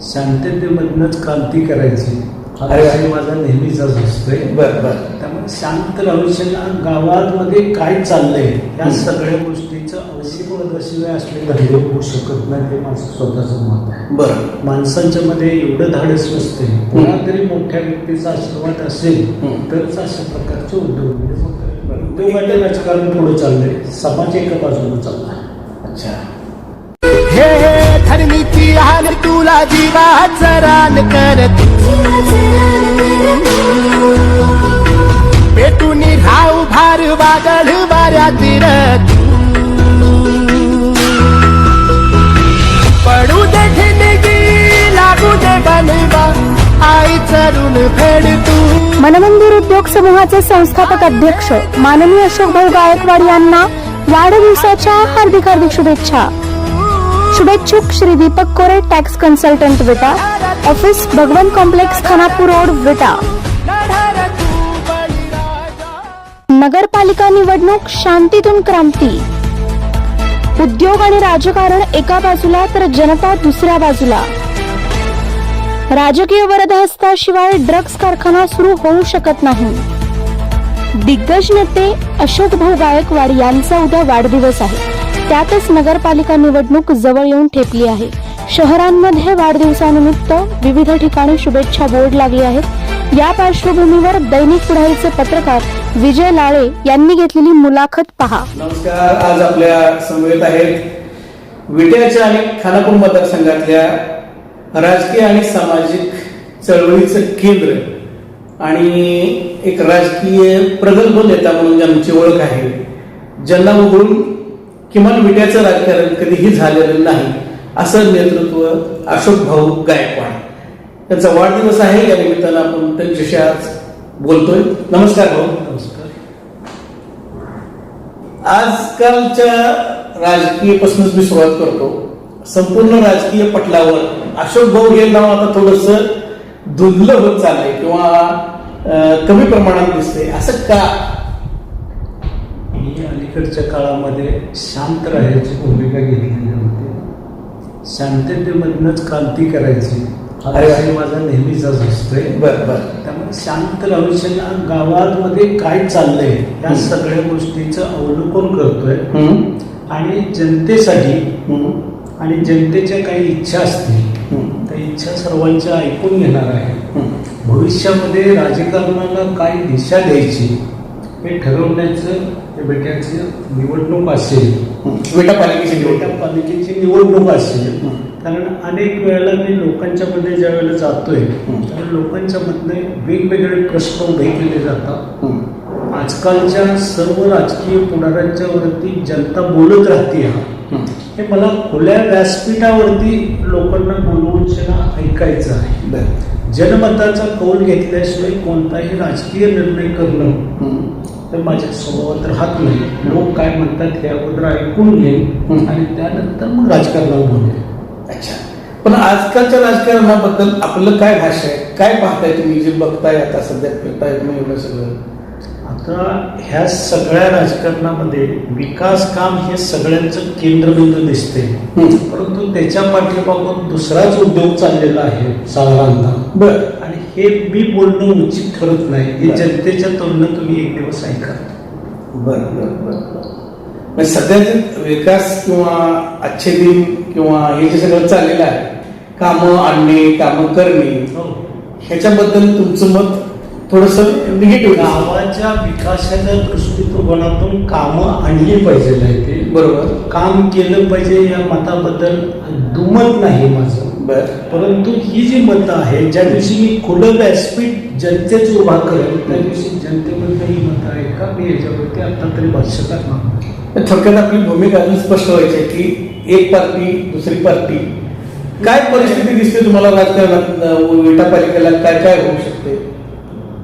शांततेमधनच क्रांती करायची. अरे माझा नेहमीचाच असतोय. बर बर. त्यामुळे शांत राहूशना गावामध्ये काय चाललंय या. सगळ्या गोष्टीचं अवशिकशिवाय असले धैर्य होऊ शकत नाही हे माझं स्वतःचं मत आहे. बर. माणसांच्या मध्ये एवढं धाडस नसते. कोणातरी मोठ्या व्यक्तीचा आशीर्वाद असेल. तरच अशा प्रकारचे उद्योग म्हणजे उद्योगाचे राजकारण पुढे चाललंय. समाज एका बाजूला चाललाय. अच्छा. हे तुला जीवाचं रान करत. पेटून राहू भार वादळ वाऱ्यात तिरत पडू दे ठिणगी लागू दे बनवा आई चरून फेड तू. मनमंदिर उद्योग समूहाचे संस्थापक अध्यक्ष माननीय अशोकभाऊ गायकवाड यांना वाढदिवसाच्या हार्दिक हार्दिक शुभेच्छा. शुभेच्छुक Shri Deepak Kore tax consultant Vita office Bhagwan complex Khanapur road Vita. नगरपालिका निवडणूक शांतीतून क्रांती. उद्योग आणि राजकारण एका बाजूला तर जनता दुसऱ्या बाजूला. राजकीय वरदहस्ताशिवाय ड्रग्ज कारखाना सुरू होऊ शकत नाही. दिग्गज नेते अशोक भाऊ गायकवाड यांचा उद्या वाढदिवस आहे. त्यातच नगरपालिका निवडणूक जवळ येऊन ठेपली आहे. शहरांमध्ये वाढदिवसानिमित्त विविध ठिकाणी शुभेच्छा बोर्ड लागले आहेत. या पार्श्वभूमीवर दैनिक पुढारीचे पत्रकार विजय लाळे यांनी घेतलेली मुलाखत पहा. नमस्कार आज आपल्या समवेत आहेत विट्याच्या आणि खानापूर मतदारसंघातल्या राजकीय आणि सामाजिक चळवळीचं केंद्र आणि एक राजकीय प्रगल्भ नेता म्हणून ज्यांची ओळख आहे ज्यांना उघडून किमान विट्याचं राजकारण कधीही झालेलं नाही असं नेतृत्व अशोक भाऊ गायकवाड. त्यांचा वाढदिवस आहे या निमित्तानं आपण त्यांच्याशी आज बोलतोय. नमस्कार भाऊ. नमस्कार. आजकालच्या राजकीयपासूनच मी सुरुवात करतो. संपूर्ण राजकीय पटलावर अशोक भाऊ हे नाव आता थोडस धुंदलं होत चाललंय किंवा कमी प्रमाणात दिसतंय. असं का? अलीकडच्या काळामध्ये शांत राहायची भूमिका घेतलेली होती. शांततेमधनच क्रांती करायची. अरे माझा नेहमीचाच असतोय. बर बर. त्यामुळे शांत राहूशना गावामध्ये काय चाललंय या. सगळ्या गोष्टीचं अवलोकन करतोय. आणि जनतेसाठी आणि जनतेच्या काही इच्छा असतील त्या इच्छा सर्वांच्या ऐकून घेणार आहे. भविष्यामध्ये राजकारणाला काय दिशा द्यायची हे ठरवण्याचं हे बेट्याची निवडणूक असेल विटा पालिकेची निवडणूक असेल हं. कारण अनेक वेळेला मी लोकांच्या मध्ये ज्या वेळेला जातोय हं. त्यावेळेला लोकांच्या मधले वेगवेगळे प्रश्न उभे केले जातात आजकालच्या सर्व राजकीय पुढाऱ्यांच्या वरती जनता बोलत राहते हम्म. हे मला खुल्या व्यासपीठावरती लोकांना बोलवून ऐकायचं आहे जनमताचा कौल घेतल्याशिवाय कोणताही राजकीय निर्णय करणं. तर माझ्या स्वभावात राहत नाही. लोक काय म्हणतात हे अगोदर ऐकून घेईन. आणि त्यानंतर मग राजकारणावर बोलेन अच्छा. पण आजकालच्या राजकारणाबद्दल आपलं काय भाष्य आहे? काय पाहताय तुम्ही? जे बघताय आता सध्या फिरताय तुम्ही एवढं सगळं? आता ह्या सगळ्या राजकारणामध्ये विकास काम हे सगळ्यांचं केंद्रबिंदू दिसते. परंतु त्याच्या पाठीमागून दुसराच उद्योग चाललेला आहे साधारणतः. बर. हे मी बोलणं उचित ठरत नाही. हे. जनतेच्या तोंडनं तुम्ही एक दिवस ऐका. बर बर बर बर. सध्याचे विकास किंवा अच्छे दिन किंवा हे जे सगळं चाललेलं आहे कामं आणणे कामं करणे ह्याच्याबद्दल तुमचं मत थोडस निगेटिव्ह गावाच्या विकासाच्या दृष्टिकोनातून कामं आणली पाहिजे नाही ते. बरोबर. काम केलं पाहिजे या मताबद्दल दुमत नाही माझं. बर. परंतु ही जी मतं आहे ज्या दिवशी मी खुलं व्यासपीठ जनतेच उभा करेन त्या दिवशी जनतेबद्दल ही मतं आहे का? मी याच्यावरती आता तरी भाष्य करणार नाही. थोडक्यात आपली भूमिका अजून स्पष्ट व्हायची आहे की एक पार्टी दुसरी पार्टी. काय परिस्थिती दिसते तुम्हाला राजकारणात विटा पालिकेला काय काय होऊ शकते?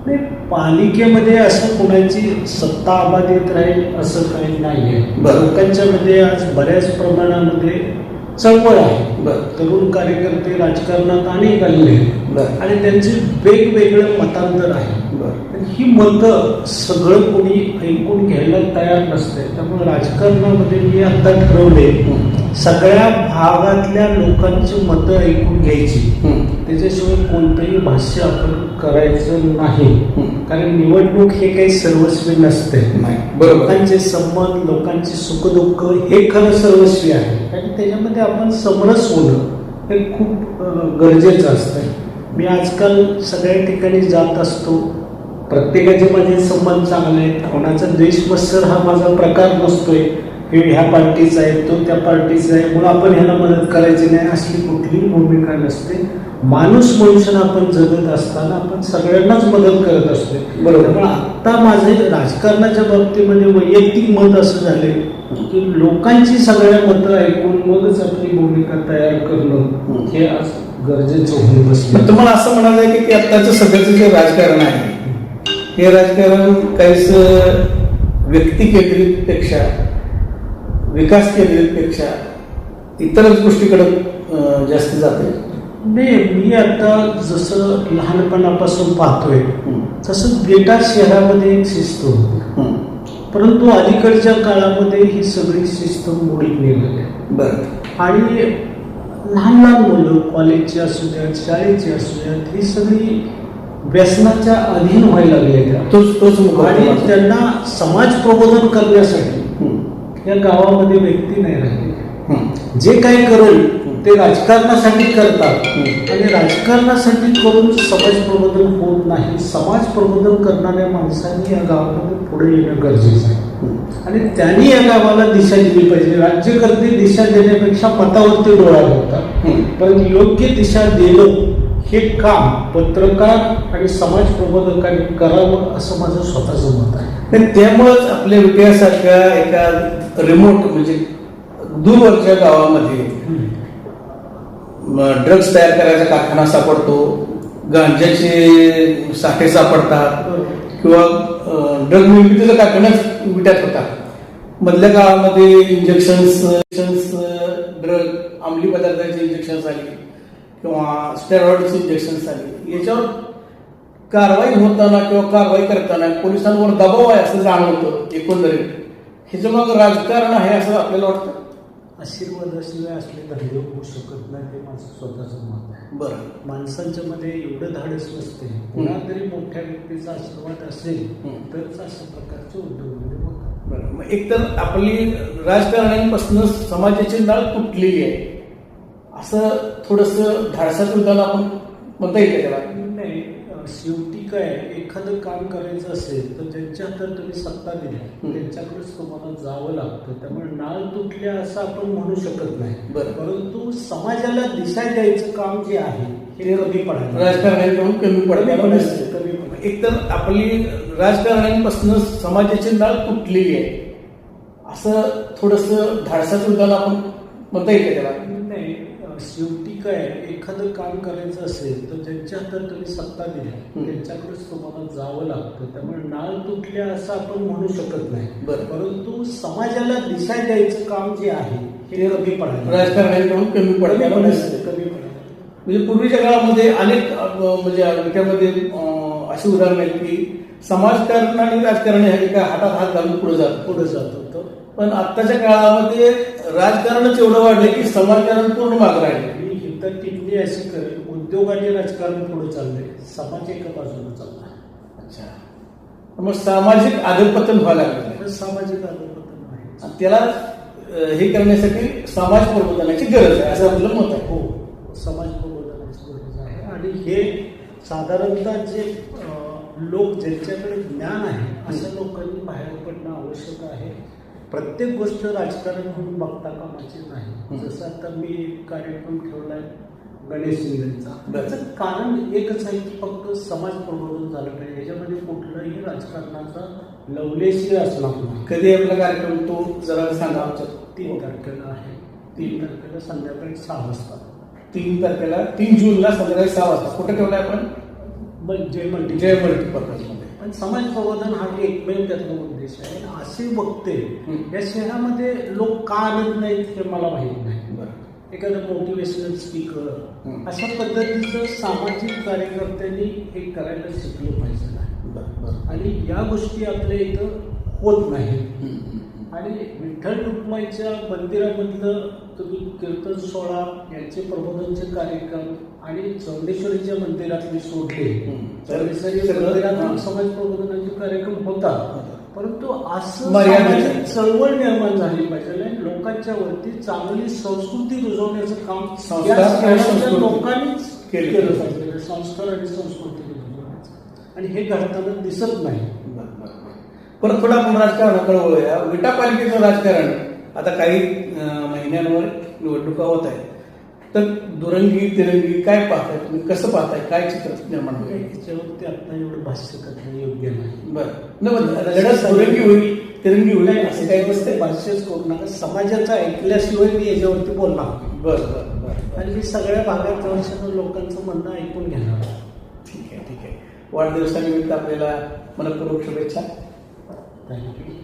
नाही, पालिकेमध्ये असं कोणाची सत्ता अबाधित राहील असं काही नाहीये. बरं. लोकांच्या मध्ये आज बऱ्याच प्रमाणामध्ये चळवळ आहे बरं. तरुण कार्यकर्ते राजकारणात अनेक आलेले आहेत. बरं. आणि त्यांचे वेगवेगळं मतांतर आहे बरं. ही मतं सगळं कोणी ऐकून घ्यायला तयार नसते त्यामुळे राजकारणामध्ये मी आता ठरवले हं. सगळ्या भागातल्या लोकांची मतं ऐकून घ्यायची. त्याच्याशिवाय कोणतंही भाष्य आपण करायचं नाही. कारण निवडणूक हे काही सर्वस्वी नसते. लोकांचे संमत लोकांची सुखदुःख हे खरं सर्वस्वी आहे. आणि त्याच्यामध्ये आपण समरस होणं हे खूप गरजेचं असतं मी आजकाल सगळ्या ठिकाणी जात असतो. प्रत्येकाचे माझे संबंध चांगले आहेत. कोणाचा द्वेष मत्सर हा माझा प्रकार नसतोय. हे ह्या पार्टीचा आहे तो त्या पार्टीचा आहे. म्हणून आपण ह्याला मदत करायची नाही असली कुठलीही भूमिका नसते. माणूस मनुष्यानं आपण जगत असताना आपण सगळ्यांनाच मदत करत असतो. बरोबर. पण आता माझे राजकारणाच्या बाबतीमध्ये वैयक्तिक मत असं झाले की लोकांची सगळ्या मतं ऐकून मगच आपली भूमिका तयार करणं हे आज गरजेचं होऊन बसलं. तुम्हाला असं म्हणायचं आहे की- आत्ताचं सध्याचं जे राजकारण आहे हे राजकारण काहीच व्यक्ती केंद्रित पेक्षा विकास केंद्रित पेक्षा इतरच गोष्टीकडे जास्त जाते नाही मी आता जसं लहानपणापासून पाहतोय तसं बेटा शहरामध्ये एक शिस्त होती परंतु अलीकडच्या काळामध्ये ही सगळी शिस्त मोडीत निघाली आहे. बरं आणि लहान लहान मुलं कॉलेजची असू द्यात शाळेची असू द्यात ही सगळी व्यसनाच्या अधीन व्हायला लागले त्या तोच तोच आणि. त्यांना समाज प्रबोधन करण्यासाठी. या गावामध्ये व्यक्ती नाही राहिली. जे काही करेल ते राजकारणासाठी करतात. आणि राजकारणासाठी करून समाज प्रबोधन होत नाही समाज प्रबोधन करणाऱ्या माणसांनी या गावामध्ये पुढे येणं गरजेचं आहे. आणि त्यांनी या गावाला दिशा दिली पाहिजे राज्यकर्ते दिशा देण्यापेक्षा मतावरती डोळा हम्म. पण योग्य दिशा देणं हे काम पत्रकार आणि समाज प्रबोधकांनी करावं असं माझं स्वतःचं मत आहे. त्यामुळेच आपल्या विजयासारख्या एका रिमोट म्हणजे दूरवरच्या गावामध्ये ड्रग्स तयार करायचा कारखाना सापडतो गांजाचे साठे सापडतात किंवा ड्रग निर्मितीचा कारखानाच विट्यात होता. मधल्या काळामध्ये इंजेक्शन्स ड्रग अंमली पदार्थाचे इंजेक्शन्स आली. किंवा स्टेरॉइडचे इंजेक्शन्स आले याच्यावर कारवाई होताना किंवा कारवाई करताना पोलिसांवर दबाव आहे असं जाणवतं एकंदरीत. ह्याच्या मग राजकारण आहे असं आपल्याला वाटतं? आशीर्वादाशिवाय असले धंदे होऊ शकत नाही हे माझं स्वतःचं मत आहे. बरं. माणसांच्या मध्ये एवढं धाडस नसते कोणातरी मोठ्या व्यक्तीचा आशीर्वाद असेल. तरच अशा प्रकारचे उद्योगधंदे होतात. बरं. मग एकतर आपली राजकारण्यांपासून समाजाची नाळ तुटलेली आहे. असं थोडस धाडसाचं उदाहरण आपण म्हणता येईल त्याला? नाही शेवटी काय एखादं काम करायचं असेल तर ज्यांच्या हातात तुम्ही सत्ता दिली. त्यांच्याकडेच तुम्हाला जावं लागतं. त्यामुळे नाळ तुटल्या असं आपण म्हणू शकत नाही. बरं. परंतु समाजाला दिशा द्यायचं काम जे आहे हे कमी पडायला राजकारण्यांकडून कमी पडायचं कमी पडायचं एकतर आपली राजकारण्यांपासून समाजाची नाळ तुटलेली आहे. असं थोडस धाडसाचं उदाहरण आपण म्हणता येईल त्याला? शेवटी काय एखादं काम करायचं असेल तर ज्यांच्या हातात तुम्ही सत्ता दिली हम्म. त्यांच्याकडेच तुम्हाला जावं लागतं. त्यामुळे नाळ तुटल्या असं आपण म्हणू शकत नाही. परंतु समाजाला दिशा द्यायचं काम जे आहे हे कमी पडायला कमी पडायचं कमी पडायला म्हणजे पूर्वीच्या काळामध्ये अनेक म्हणजे त्यामध्ये अशी उदाहरणं आहेत की समाजकारण आणि राजकारण हे एका हातात हात घालून पुढे जात. पुढे जात होतं. पण आत्ताच्या काळामध्ये राजकारणच एवढं वाढलंय की समाजकारण पूर्ण मागे राहिले मी इतर टिप्पणी अशी करेल उद्योग आणि राजकारण पुढे चाललंय समाज एका बाजूला चालला अच्छा. मग सामाजिक आदरपतन व्हायला लागलं सामाजिक अधोपतन त्याला हे करण्यासाठी समाज प्रबोधनाची गरज आहे असं आपलं मत आहे. हो समाज प्रबोधनाची गरज आहे. आणि हे साधारणतः जे लोक ज्यांच्याकडे ज्ञान आहे अशा लोकांनी बाहेर पडणं आवश्यक आहे. प्रत्येक गोष्ट राजकारण म्हणून बघता कामाची नाही. जसं आता मी एक कार्यक्रम ठेवलाय गणेश मिलनचा. बरं. त्याचं कारण एकच आहे की फक्त समाज प्रबोधन झालं पाहिजे याच्यामध्ये कुठलंही राजकारणाचा लवलेशी असणार नाही. कधी आपला कार्यक्रम तो जरा सांगा आमच्या. तीन तारखेला आहे. तीन तारखेला संध्याकाळी सहा वाजता. तीन तारखेला तीन जूनला संध्याकाळी सहा वाजता. कुठे ठेवलाय आपण? पण जय मल्टी जय मल्टीपर्पजमध्ये पण समाज प्रबोधन हा एकमेव त्यातला उद्देश आहे आणि असे वक्ते. या शहरामध्ये लोक का आणत नाहीत हे मला माहीत नाही बरं एखादं मोटिवेशनल स्पीकर. अशा पद्धतीचं सामाजिक कार्यकर्त्यांनी हे करायला शिकलं पाहिजे आणि या गोष्टी आपल्या इथं होत नाही. आणि विठ्ठल रुक्माईच्या मंदिरामधलं तुम्ही कीर्तन सोहळा यांचे प्रबोधनचे कार्यक्रम आणि चौंडेश्वरीच्या मंदिरातले सोडले मंदिरात. समाज प्रबोधनाचे कार्यक्रम होतात. परंतु असं. चळवळ निर्माण झाली पाहिजे आणि लोकांच्या वरती चांगली संस्कृती रुजवण्याचं काम. लोकांनीच केलं पाहिजे. संस्कार आणि संस्कृती रुजवण्याचं. आणि हे घडताना दिसत नाही. परत थोडा आपण राजकारणाकडे वळूया. विटा पालिकेचं राजकारण आता काही महिन्यांवर निवडणुका होत आहेत. तर दुरंगी तिरंगी काय पाहताय तुम्ही? कसं पाहताय? काय चित्र निर्माण होईल? आता एवढं भाष्य करणं योग्य नाही. बरं. लढत दुरंगी होईल तिरंगी होईल असं काही दिसतंय भाष्यच करू नका. समाजाचं ऐकल्याशिवाय मी याच्यावरती बोलणार. बरं बरं बरं. आणि मी सगळ्या भागात वर्षानं लोकांचं म्हणणं ऐकून घेणार. ठीक आहे ठीक आहे. वाढदिवसानिमित्त आपल्याला मनपूर्वक शुभेच्छा. थँक्यू